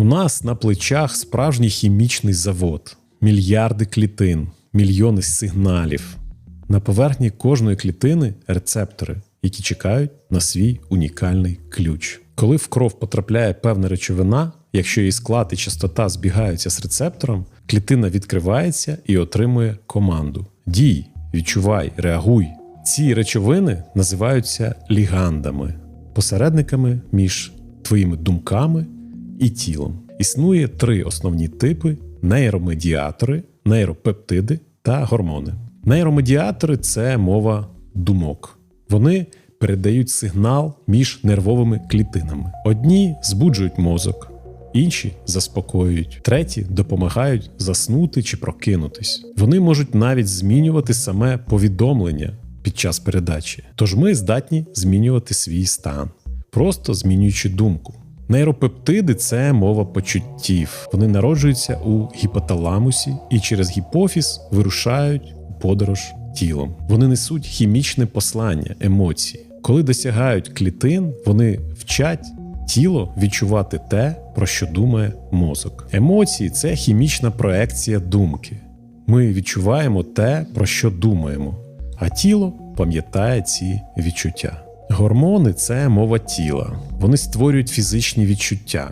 У нас на плечах справжній хімічний завод, мільярди клітин, мільйони сигналів. На поверхні кожної клітини рецептори, які чекають на свій унікальний ключ. Коли в кров потрапляє певна речовина, якщо її склад і частота збігаються з рецептором, клітина відкривається і отримує команду: дій, відчувай, реагуй. Ці речовини називаються лігандами, посередниками між твоїми думками і тілом. Існує три основні типи: нейромедіатори, нейропептиди та гормони. Нейромедіатори це мова думок. Вони передають сигнал між нервовими клітинами. Одні збуджують мозок, інші заспокоюють, треті допомагають заснути чи прокинутись. Вони можуть навіть змінювати саме повідомлення під час передачі. Тож ми здатні змінювати свій стан, просто змінюючи думку. Нейропептиди це мова почуттів. Вони народжуються у гіпоталамусі і через гіпофіз вирушають у подорож тілом. Вони несуть хімічне послання, емоції. Коли досягають клітин, вони вчать тіло відчувати те, про що думає мозок. Емоції це хімічна проекція думки. Ми відчуваємо те, про що думаємо, а тіло пам'ятає ці відчуття. Гормони це мова тіла. Вони створюють фізичні відчуття.